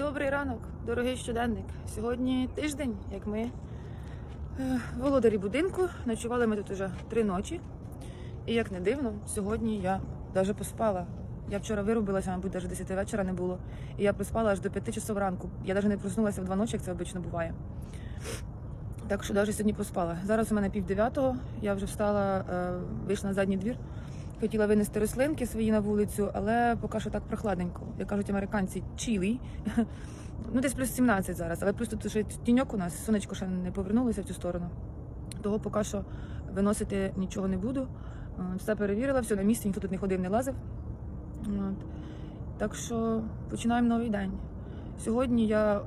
Добрий ранок, дорогий щоденник. Сьогодні тиждень, як ми е, володарі будинку. Ночували ми тут уже три ночі. І як не дивно, сьогодні я навіть поспала. Я вчора вирубилася, мабуть, навіть 10 вечора не було. І я проспала аж до 5 часов ранку. Я навіть не проснулася в два ночі, як це обично буває. Так що навіть сьогодні поспала. Зараз у мене пів дев'ятого, я вже встала, е, вийшла на задній двір. Хотіла винести рослинки свої на вулицю, але поки що так прохладненько. Як кажуть американці, чілий. Ну, десь плюс 17 зараз, але плюс тут ще тіньок у нас, сонечко ще не повернулося в цю сторону. Того поки що виносити нічого не буду. Е, Все перевірила, все на місці, ніхто тут не ходив, не лазив. От. Так що починаємо новий день. Сьогодні я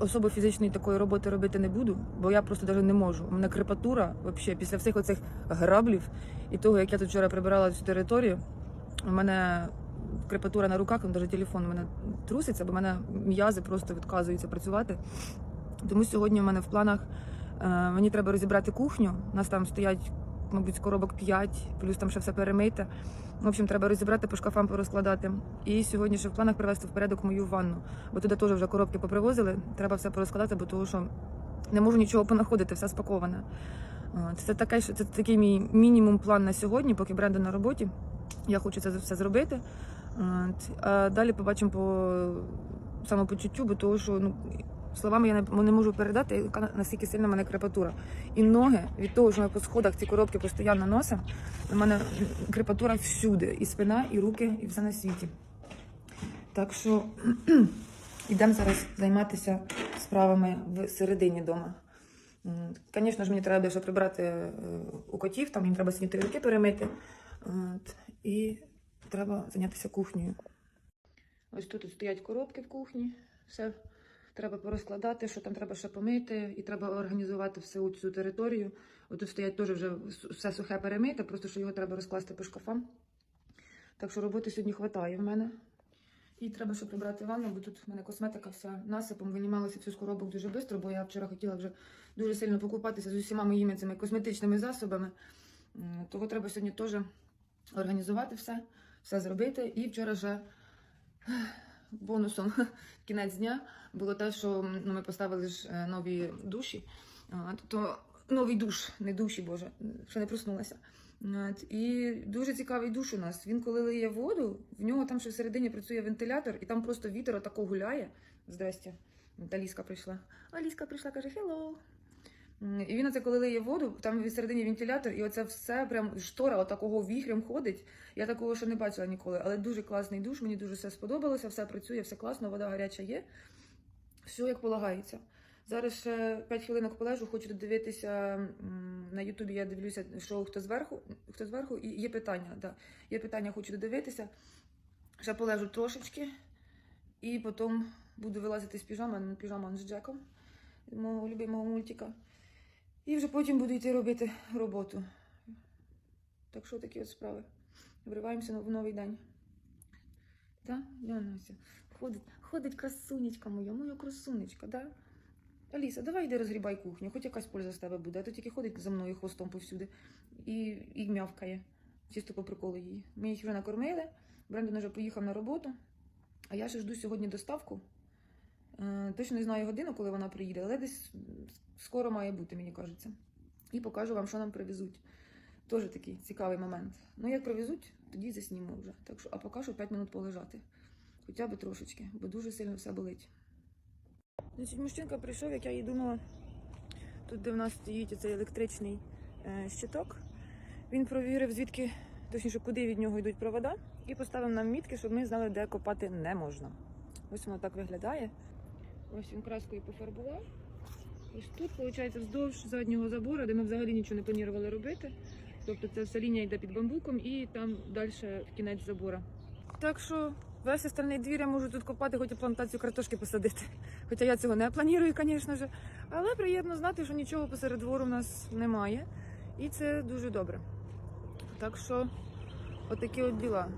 особо фізичної такої роботи робити не буду, бо я просто навіть не можу. У мене крепатура, взагалі, після всіх оцих граблів і того, як я тут вчора прибирала цю територію, у мене крепатура на руках, навіть телефон у мене труситься, бо в мене м'язи просто відказуються працювати. Тому сьогодні в мене в планах е, мені треба розібрати кухню. У нас там стоять, мабуть, коробок 5, плюс там ще все перемити. В общем, треба розібрати по шкафам порозкладати. І сьогодні ще в планах привести в порядок мою ванну, бо туди теж вже коробки попривозили. Треба все порозкладати, бо тому що не можу нічого понаходити, все спаковане. Це таке, це такий мій мінімум план на сьогодні, поки Бренда на роботі. Я хочу це все зробити. А далі побачимо по самопочуттю, бо того, що ну, словами я не, не можу передати, яка наскільки сильна в мене крепатура. І ноги від того, що ми по сходах ці коробки постійно носимо, у мене крепатура всюди. І спина, і руки, і все на світі. Так що йдемо зараз займатися справами в середині дома. Звісно ж, мені треба дещо прибрати е, у котів, там їм треба сьогодні руки перемити. І треба зайнятися кухнею. Ось тут стоять коробки в кухні, все треба порозкладати, що там треба ще помити, і треба організувати всю цю територію. От тут стоять теж вже все сухе перемите, просто що його треба розкласти по шкафам. Так що роботи сьогодні вистачає в мене. І треба ще прибрати ванну, бо тут в мене косметика вся насипом винімалася всю з коробок дуже швидко, бо я вчора хотіла вже дуже сильно покупатися з усіма моїми цими косметичними засобами. Того треба сьогодні теж організувати все, все зробити. І вчора вже бонусом кінець дня було те, що ну, ми поставили ж е, нові душі. Тобто новий душ, не душі, боже, ще не проснулася. І дуже цікавий душ у нас. Він коли лиє воду, в нього там ще всередині працює вентилятор, і там просто вітер отако гуляє. Здрасте. Аліска прийшла. Аліска прийшла, каже hello. І він оце коли лиє воду, там всередині вентилятор, і оце все прям штора отакого віхрем ходить. Я такого ще не бачила ніколи, але дуже класний душ, мені дуже все сподобалося, все працює, все класно, вода гаряча є. Все як полагається. Зараз ще 5 хвилинок полежу, хочу додивитися на Ютубі. Я дивлюся шоу хто зверху, хто зверху, і є питання. Да. Є питання, хочу додивитися. Ще полежу трошечки, і потім буду вилазити з піжами, піжама з Джеком, мого любимого мультика. І вже потім буду йти робити роботу. Так що такі от справи. Вриваємося в новий день. Так, Януся. Ходить, ходить красунечка моя, моя красунечка, да? Аліса, давай йди розгрібай кухню, хоч якась польза з тебе буде, а то тільки ходить за мною хвостом повсюди і, і мявкає. Чисто по приколу її. Ми їх вже накормили, Брендон вже поїхав на роботу, а я ще жду сьогодні доставку. Е, Точно не знаю годину, коли вона приїде, але десь скоро має бути, мені кажеться. І покажу вам, що нам привезуть. Теж такий цікавий момент. Ну, як привезуть, тоді заснімо вже. Так що, а поки що 5 минут полежати. Хоча б трошечки, бо дуже сильно все болить. Значить, мужчинка прийшов, як я і думала. Тут, де в нас стоїть цей електричний е, щиток. Він провірив, звідки, точніше, куди від нього йдуть провода, і поставив нам мітки, щоб ми знали, де копати не можна. Ось воно так виглядає. Ось він краскою пофарбував. Ось тут, виходить, вздовж заднього забору, де ми взагалі нічого не планували робити. Тобто це вся лінія йде під бамбуком і там далі кінець забора. Так що весь остальний двір я можу тут копати, хоч і плантацію картошки посадити. Хоча я цього не планую, звісно ж. Але приємно знати, що нічого посеред двору в нас немає. І це дуже добре. Так що, отакі от діла.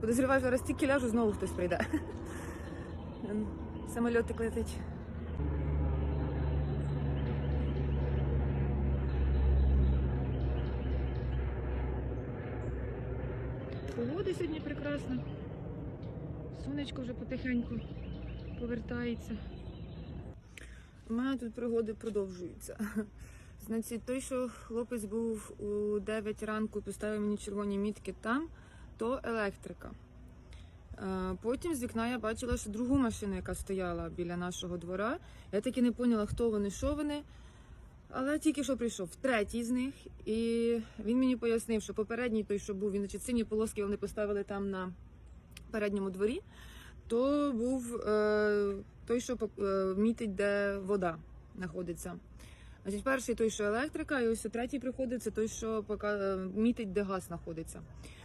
Подозріваю, зараз тільки ляжу, знову хтось прийде. Самольотик летить. Погода сьогодні прекрасна. Сонечко вже потихеньку повертається. У мене тут пригоди продовжуються. Значить, той, що хлопець був у 9 ранку, поставив мені червоні мітки там, то електрика. Е, Потім з вікна я бачила, що другу машину, яка стояла біля нашого двора. Я таки не поняла, хто вони, що вони. Але тільки що прийшов третій з них, і він мені пояснив, що попередній той, що був, він значить, сині полоски вони поставили там на передньому дворі, то був е, той, що е, мітить, де вода знаходиться. Значить, перший той, що електрика, і ось третій приходить, це той, що пока, е, мітить, де газ знаходиться.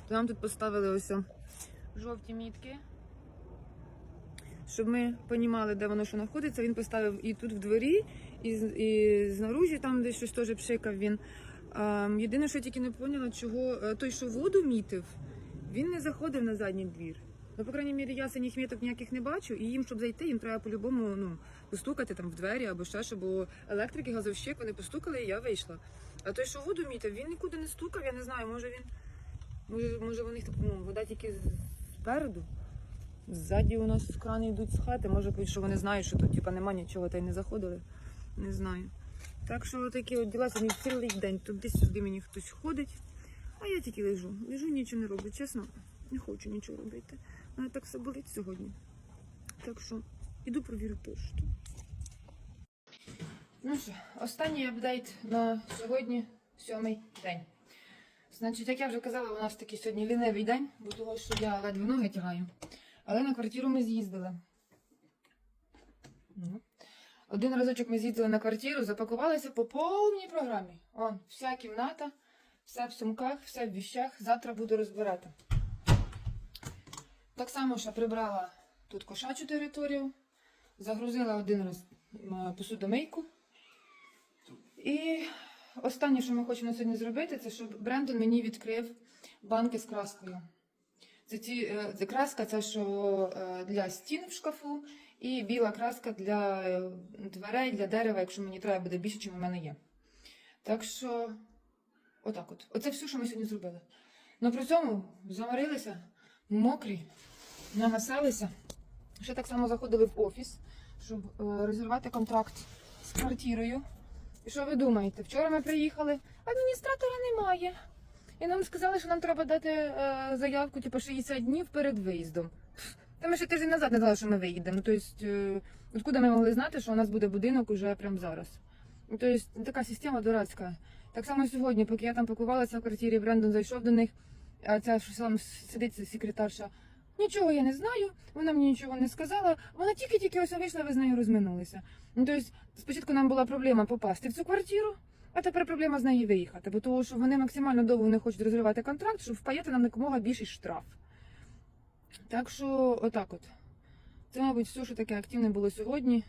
То нам тут поставили ось жовті мітки. Щоб ми розуміли, де воно що знаходиться, він поставив і тут в дворі, і, і знаружі, там десь щось теж пшикав він. А, єдине, що я тільки не поняла, чого е, той, що воду мітив, він не заходив на задній двір. Ну, по крайній мірі, я синіх міток ніяких не бачу, і їм, щоб зайти, їм треба по-любому ну, постукати там в двері або ще що, бо електрики, газовщик, вони постукали, і я вийшла. А той, що воду мітив, він нікуди не стукав, я не знаю, може він. Може, може них ну, вода тільки спереду. Ззаді у нас крани йдуть з хати, може бути, що вони знають, що тут типа, нема нічого та й не заходили. Не знаю. Так що такі от діла сьогодні цілий день. Туди-сюди мені хтось ходить, а я тільки лежу. Лежу, нічого не роблю. Чесно, не хочу нічого робити. Мене так все болить сьогодні. Так що іду провірю пошту. Ну що, останній апдейт на сьогодні, сьомий день. Значить, як я вже казала, у нас такий сьогодні лінивий день, бо того, що я ледве ноги тягаю. Але на квартиру ми з'їздили. Ну. Один разочок ми з'їздили на квартиру, запакувалися по повній програмі. Он, вся кімната, все в сумках, все в віщах. Завтра буду розбирати. Так само, що прибрала тут кошачу територію, загрузила один раз посудомийку. І останнє, що ми хочемо сьогодні зробити, це щоб Брендон мені відкрив банки з краскою. Це ті е, це краска, це що е, для стін в шкафу, і біла краска для е, дверей, для дерева, якщо мені треба буде більше, чим у мене є. Так що, отак от. Оце все, що ми сьогодні зробили. Ну при цьому заморилися, мокрі, нагасалися. Ще так само заходили в офіс, щоб розірвати контракт з квартирою. І що ви думаєте? Вчора ми приїхали, адміністратора немає. І нам сказали, що нам треба дати е, заявку, типу, 60 днів перед виїздом. Та ми ще тиждень назад не знали, що ми виїдемо. Ну, тобто, е, откуда ми могли знати, що у нас буде будинок уже прямо зараз? Ну, Тобто, така система дурацька. Так само сьогодні, поки я там пакувалася в квартирі, Брендон зайшов до них, а ця що там сидить секретарша. Нічого я не знаю, вона мені нічого не сказала. Вона тільки-тільки ось вийшла, ви з нею розминулися. Ну, тобто, спочатку нам була проблема попасти в цю квартиру, а тепер проблема з неї виїхати, бо того, що вони максимально довго не хочуть розривати контракт, щоб впаяти нам якомога більший штраф. Так що, отак от. Це, мабуть, все, що таке активне було сьогодні.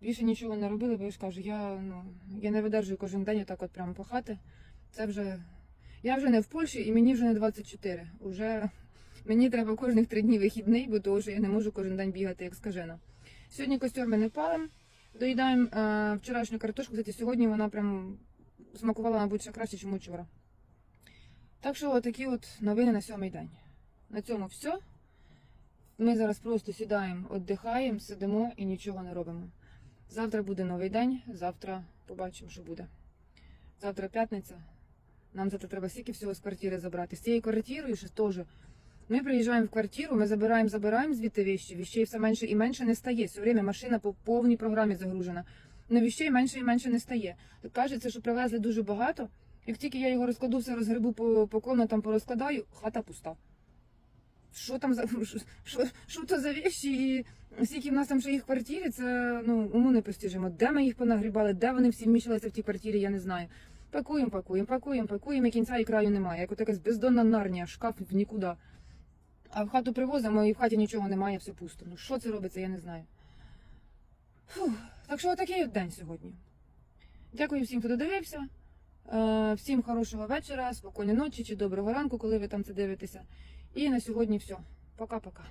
Більше нічого не робили, бо я ж кажу, я, ну, я не видержую кожен день отак от прямо пахати. Це вже. Я вже не в Польщі і мені вже не 24. Уже мені треба кожних три дні вихідний, бо того, що я не можу кожен день бігати, як скажена. Сьогодні костюр ми не палимо. Доїдаємо е, вчорашню картошку, кстати, сьогодні вона прям смакувала, мабуть, ще краще, ніж вчора. Так що такі от новини на сьомий день. На цьому все. Ми зараз просто сідаємо, віддихаємо, сидимо і нічого не робимо. Завтра буде новий день, завтра побачимо, що буде. Завтра п'ятниця. Нам завтра треба стільки всього з квартири забрати. З цією квартирою ще теж. Ми приїжджаємо в квартиру, ми забираємо, забираємо звідти віщі. Віщей все менше і менше не стає. Все время машина по повній програмі загружена. Но віщей менше і менше не стає. Так кажеться, що привезли дуже багато. Як тільки я його розкладу, все розгребу по, по комнатам, порозкладаю, хата пуста. Що там за що, що, то за віщі? І скільки в нас там ще їх в квартирі, це ну уму непостижимо. Де ми їх понагрібали, де вони всі вміщалися в тій квартирі, я не знаю. Пакуємо, пакуємо, пакуємо, пакуємо, і кінця і краю немає. Як от якась бездонна нарнія, шкаф в нікуди. А в хату привозимо і в хаті нічого немає, все пусто. Ну що це робиться, я не знаю. Фух. Так що отакий от день сьогодні. Дякую всім, хто додивився. Е, Всім хорошого вечора, спокійної ночі чи доброго ранку, коли ви там це дивитеся. І на сьогодні все. Пока-пока.